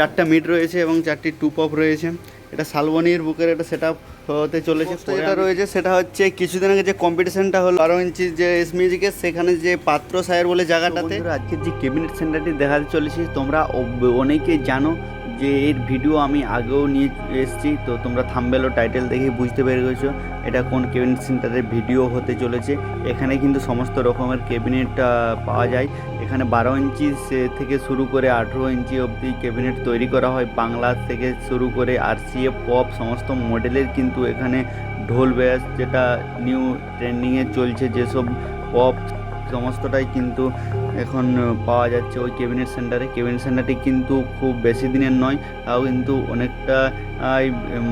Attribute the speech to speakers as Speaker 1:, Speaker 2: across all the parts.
Speaker 1: চারটা মিড রয়েছে এবং চারটি টু পপ রয়েছে। এটা শালবনির বুকের একটা সেট আপ হতে চলেছে। তো যেটা রয়েছে সেটা হচ্ছে কিছুদিন আগে যে কম্পিটিশনটা হলো বারো ইঞ্চি যে এস মিউজিকের সেখানে যে পাত্র সায়ের বলে জায়গাটাতে আজকের যে কেবিনেট সেন্টারটি দেখাতে চলেছি তোমরা অনেকে অনেকেই জানো যে এর ভিডিও আমি আগেও নিয়ে এসেছি, তো তোমরা থাম্বেল ও টাইটেল দেখে বুঝতে পেরে গেছো এটা কোন কেবিনেট সেন্টারের ভিডিও হতে চলেছে। এখানে কিন্তু সমস্ত রকমের কেবিনেট পাওয়া যায়। এখানে বারো ইঞ্চি থেকে শুরু করে আঠেরো ইঞ্চি অবধি ক্যাবিনেট তৈরি করা হয়। বাংলা থেকে শুরু করে আর আরসিএফ পপ সমস্ত মডেলের কিন্তু এখানে ঢোল ব্যাস যেটা নিউ ট্রেন্ডিংয়ে চলছে, যেসব পপ সমস্তটাই কিন্তু এখন পাওয়া যাচ্ছে ওই ক্যাবিনেট সেন্টারে ক্যাবিনেট সেন্টারটি কিন্তু খুব বেশি দিনের নয়, তাও কিন্তু অনেকটা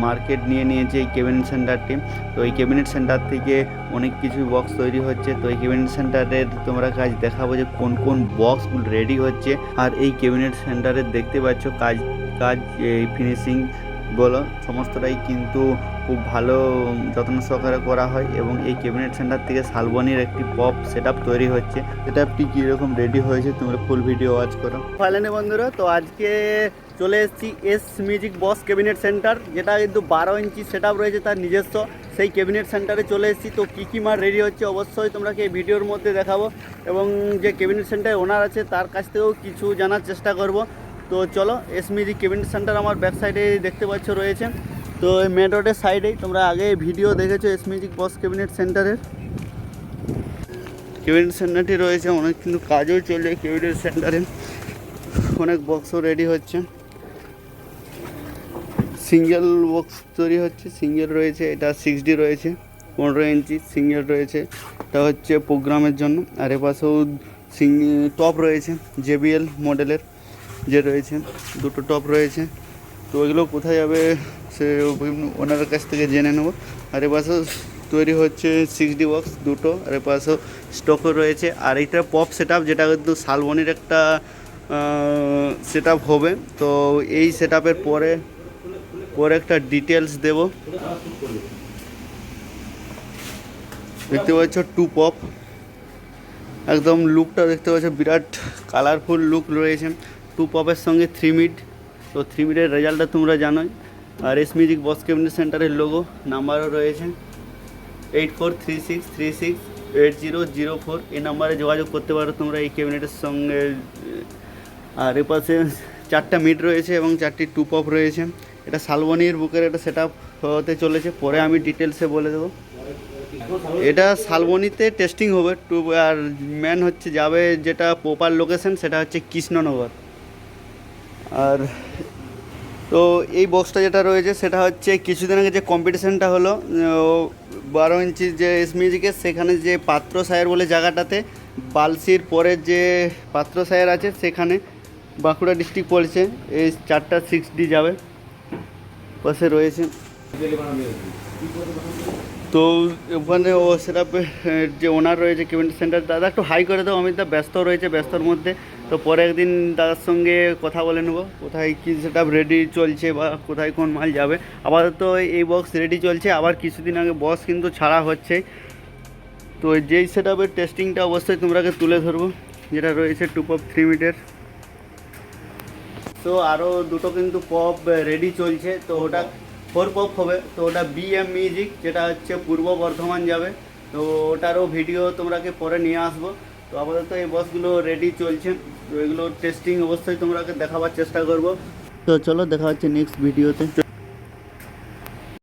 Speaker 1: মার্কেট নিয়ে নিয়েছে এই ক্যাবিনেট সেন্টারটি তো এই ক্যাবিনেট সেন্টার থেকে অনেক কিছু বক্স তৈরি হচ্ছে। তো এই ক্যাবিনেট সেন্টারের তোমরা কাজ দেখাবো যে কোন কোন বক্সগুলো রেডি হচ্ছে। আর এই ক্যাবিনেট সেন্টারে দেখতে পাচ্ছ কাজ কাজ, এই ফিনিশিং বলো, সমস্তটাই কিন্তু খুব ভালো যত্ন সহকারে করা হয় এবং এই ক্যাবিনেট সেন্টার থেকে শালবনির একটি পপ সেট তৈরি হচ্ছে। সেট আপটি কীরকম রেডি হয়েছে তোমরা ফুল ভিডিও ওয়াচ করো। ফাইনালি বন্ধুরা, তো আজকে চলে এসেছি S Music Boss Cabinet Centre যেটা কিন্তু বারো ইঞ্চি সেট রয়েছে তার নিজস্ব। সেই ক্যাবিনেট সেন্টারে চলে এসেছি। তো কী কী মাল রেডি হচ্ছে অবশ্যই তোমরা এই ভিডিওর মধ্যে দেখাবো এবং যে ক্যাবিনেট সেন্টারে ওনার আছে তার কাছ থেকেও কিছু জানার চেষ্টা করব। তো চলো এস মিউজিক ক্যাবিনেট সেন্টার আমার ব্যাক সাইডে দেখতে পাচ্ছ রয়েছে। তো এই মেন রোডের সাইডেই তোমরা আগে ভিডিও দেখেছ এস বস ক্যাবিনেট সেন্টারের ক্যাবিনেট সেন্টারটি রয়েছে, অনেক কিন্তু কাজও চলে ক্যাবিনেট সেন্টারে অনেক বক্সও রেডি হচ্ছে। সিঙ্গেল বক্স তৈরি হচ্ছে সিঙ্গেল রয়েছে, এটা সিক্স ডি রয়েছে, পনেরো ইঞ্চি সিঙ্গেল রয়েছে, এটা হচ্ছে প্রোগ্রামের জন্য। আর এপাশেও সিং টপ রয়েছে জেবিএল মডেলের যে রয়েছে, দুটো টপ রয়েছে। তো ওইগুলো কোথায় যাবে সে ওনার কাছ থেকে জেনে নেব। আর এপাশেও তৈরি হচ্ছে সিক্স ডি বক্স দুটো, আর এপাশেও স্টকও রয়েছে। আর এইটা পপ সেট যেটা কিন্তু শালবনির একটা সেট হবে। তো এই সেট পরে পরে একটা ডিটেলস দেব। দেখতে পাচ্ছ টু পপ একদম লুকটা দেখতে পাচ্ছ, বিরাট কালারফুল লুক রয়েছে। টু পপের সঙ্গে থ্রি মিড। তো থ্রি মিডের রেজাল্টটা তোমরা জানোই। আর এস মিউজিক বস ক্যাবিনেট সেন্টারের লোগো নাম্বারও রয়েছে। Eight four three six three six eight zero zero four এই নাম্বারে যোগাযোগ করতে পারো তোমরা এই ক্যাবিনেটের সঙ্গে। আর এপাশে চারটা মিড রয়েছে এবং চারটি টু পপ রয়েছে। এটা শালবনির বুকের একটা সেট হতে চলেছে। পরে আমি ডিটেলসে বলে দেবো। এটা শালবনিতে টেস্টিং হবে। টু আর ম্যান হচ্ছে যাবে যেটা প্রপার লোকেশন সেটা হচ্ছে কৃষ্ণনগর। আর তো এই বক্সটা যেটা রয়েছে সেটা হচ্ছে কিছুদিন আগে যে কম্পিটিশানটা হলো বারো ইঞ্চি যে এস মিউজিকের সেখানে যে পাত্র সায়ের বলে জায়গাটাতে বালসির পরের যে পাত্র সায়ের আছে সেখানে বাঁকুড়া ডিস্ট্রিক্ট পড়ছে এই চারটা সিক্স ডি যাবে। পাশে রয়েছে। তো ওখানে ও সেটা যে ওনার রয়েছে কেবিনেট সেন্টার দাদা একটু হাই করে দাও আমি তো ব্যস্ত রয়েছে, ব্যস্তর মধ্যে। তো পরে একদিন দাদার সঙ্গে কথা বলে নেব, কোথায় কী সেটা রেডি চলছে বা কোথায় কোন মাল যাবে। আপাতত এই বক্স রেডি চলছে, আবার কিছুদিন আগে বক্স কিন্তু ছাড়া হচ্ছে। তো যেই সেট টেস্টিংটা অবশ্যই তোমরাকে তুলে ধরবো, যেটা রয়েছে টু পপ থ্রি মিটার তো আরও দুটো কিন্তু পপ রেডি চলছে, তো ওটা ফোর পপ হবে। তো ওটা বিএম মিউজিক যেটা হচ্ছে পূর্ব বর্ধমান যাবে। তো ওটারও ভিডিও তোমরাকে পরে নিয়ে আসব। তো আপাতত এই বসগুলো রেডি চলছে। তো এগুলো টেস্টিং অবস্থায় তোমরা দেখাবার চেষ্টা করব। তো চলো দেখা হচ্ছে নেক্সট ভিডিওতে